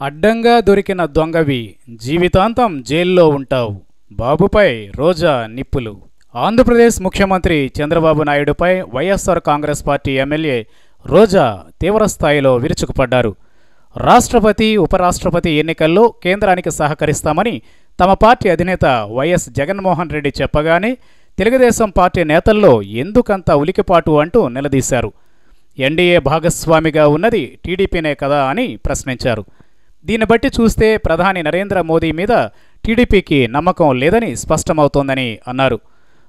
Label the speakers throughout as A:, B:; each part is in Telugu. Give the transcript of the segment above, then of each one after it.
A: అడ్డంగా దొరికిన దొంగవి జీవితాంతం జైల్లో ఉంటావు. బాబుపై రోజా నిప్పులు. ఆంధ్రప్రదేశ్ ముఖ్యమంత్రి Chandrababu నాయుడుపై YSR Congress party MLA Roja తీవ్రస్థాయిలో విరుచుకుపడ్డారు. రాష్ట్రపతి ఉపరాష్ట్రపతి ఎన్నికల్లో కేంద్రానికి సహకరిస్తామని తమ పార్టీ అధినేత వైఎస్ జగన్మోహన్ రెడ్డి చెప్పగానే తెలుగుదేశం పార్టీ నేతల్లో ఎందుకంత ఉలికిపాటు అంటూ నిలదీశారు. ఎన్డీఏ భాగస్వామిగా ఉన్నది టీడీపీనే కదా అని ప్రశ్నించారు. దీన్ని బట్టి చూస్తే ప్రధాని నరేంద్ర మోదీ మీద టీడీపీకి నమ్మకం లేదని స్పష్టమవుతోందని అన్నారు.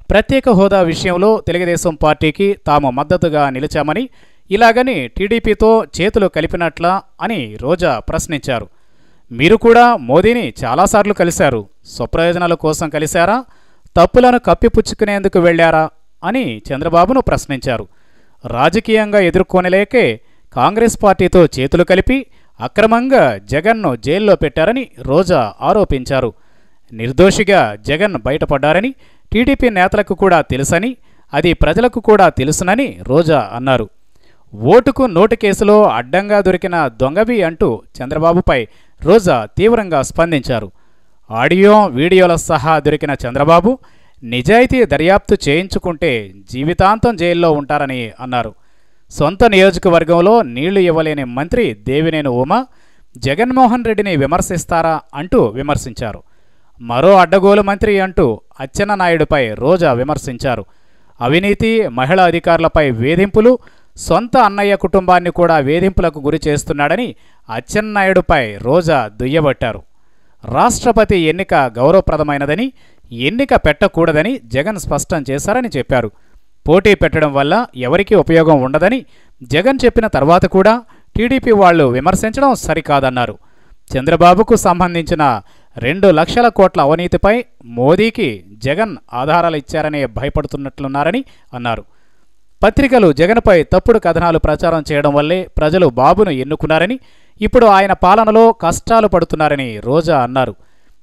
A: ప్రత్యేక హోదా విషయంలో తెలుగుదేశం పార్టీకి తాము మద్దతుగా నిలిచామని ఇలాగని టీడీపీతో చేతులు కలిపినట్లా అని రోజా ప్రశ్నించారు. మీరు కూడా మోదీని చాలాసార్లు కలిశారు. స్వప్రయోజనాల కోసం కలిశారా? తప్పులను కప్పిపుచ్చుకునేందుకు వెళ్ళారా అని చంద్రబాబును ప్రశ్నించారు. రాజకీయంగా ఎదుర్కొనలేకే కాంగ్రెస్ పార్టీతో చేతులు కలిపి అక్రమంగా జగన్ను జైల్లో పెట్టారని రోజా ఆరోపించారు. నిర్దోషిగా జగన్ బయటపడ్డారని టీడీపీ నేతలకు కూడా తెలుసని అది ప్రజలకు కూడా తెలుసునని రోజా అన్నారు. ఓటుకు నోటు కేసులో అడ్డంగా దొరికిన దొంగవి అంటూ చంద్రబాబుపై రోజా తీవ్రంగా స్పందించారు. ఆడియో వీడియోల సహా దొరికిన చంద్రబాబు నిజాయితీ దర్యాప్తు చేయించుకుంటే జీవితాంతం జైల్లో ఉంటారని అన్నారు. సొంత నియోజకవర్గంలో నీళ్ళు ఇవ్వలేని మంత్రి దేవినేని ఉమ జగన్మోహన్ రెడ్డిని విమర్శిస్తారా అంటూ విమర్శించారు. మరో అడ్డగోలు మంత్రి అంటూ అచ్చెన్ననాయుడుపై రోజా విమర్శించారు. అవినీతి మహిళా అధికారులపై వేధింపులు సొంత అన్నయ్య కుటుంబాన్ని కూడా వేధింపులకు గురి చేస్తున్నాడని అచ్చెన్నాయుడుపై రోజా దుయ్యబట్టారు. రాష్ట్రపతి ఎన్నిక గౌరవప్రదమైనదని ఎన్నిక పెట్టకూడదని జగన్ స్పష్టం చేశారని చెప్పారు. పోటీ పెట్టడం వల్ల ఎవరికీ ఉపయోగం ఉండదని జగన్ చెప్పిన తర్వాత కూడా టీడీపీ వాళ్ళు విమర్శించడం సరికాదన్నారు. చంద్రబాబుకు సంబంధించిన రెండు లక్షల కోట్ల అవినీతిపై మోదీకి జగన్ ఆధారాలు ఇచ్చారని భయపడుతున్నట్లున్నారని అన్నారు. పత్రికలు జగన్పై తప్పుడు కథనాలు ప్రచారం చేయడం వల్లే ప్రజలు బాబును ఎన్నుకున్నారని ఇప్పుడు ఆయన పాలనలో కష్టాలు పడుతున్నారని రోజా అన్నారు.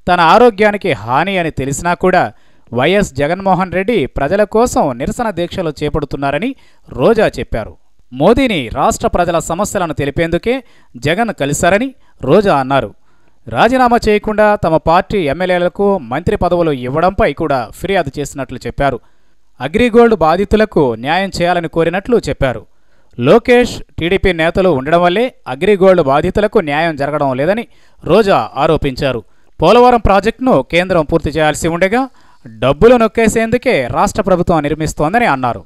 A: తన ఆరోగ్యానికి హాని అని తెలిసినా కూడా వైఎస్ జగన్మోహన్ రెడ్డి ప్రజల కోసం నిరసన దీక్షలు చేపడుతున్నారని రోజా చెప్పారు. మోదీని రాష్ట్ర ప్రజల సమస్యలను తెలిపేందుకే జగన్ కలిశారని రోజా అన్నారు. రాజీనామా చేయకుండా తమ పార్టీ ఎమ్మెల్యేలకు మంత్రి పదవులు ఇవ్వడంపై కూడా ఫిర్యాదు చేసినట్లు చెప్పారు. అగ్రిగోల్డ్ బాధితులకు న్యాయం చేయాలని కోరినట్లు చెప్పారు. లోకేష్ టీడీపీ నేతలు ఉండడం వల్లే అగ్రిగోల్డ్ బాధితులకు న్యాయం జరగడం లేదని రోజా ఆరోపించారు. పోలవరం ప్రాజెక్టును కేంద్రం పూర్తి చేయాల్సి ఉండగా డబ్బులు నొక్కేసేందుకే రాష్ట్ర ప్రభుత్వం నిర్మిస్తోందని అన్నారు.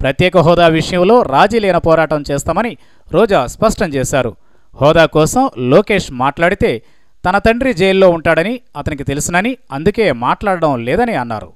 A: ప్రత్యేక హోదా విషయంలో రాజీ లేని పోరాటం చేస్తామని రోజా స్పష్టం చేశారు. హోదా కోసం లోకేష్ మాట్లాడితే తన తండ్రి జైల్లో ఉంటాడని అతనికి తెలుసునని అందుకే మాట్లాడడం లేదని అన్నారు.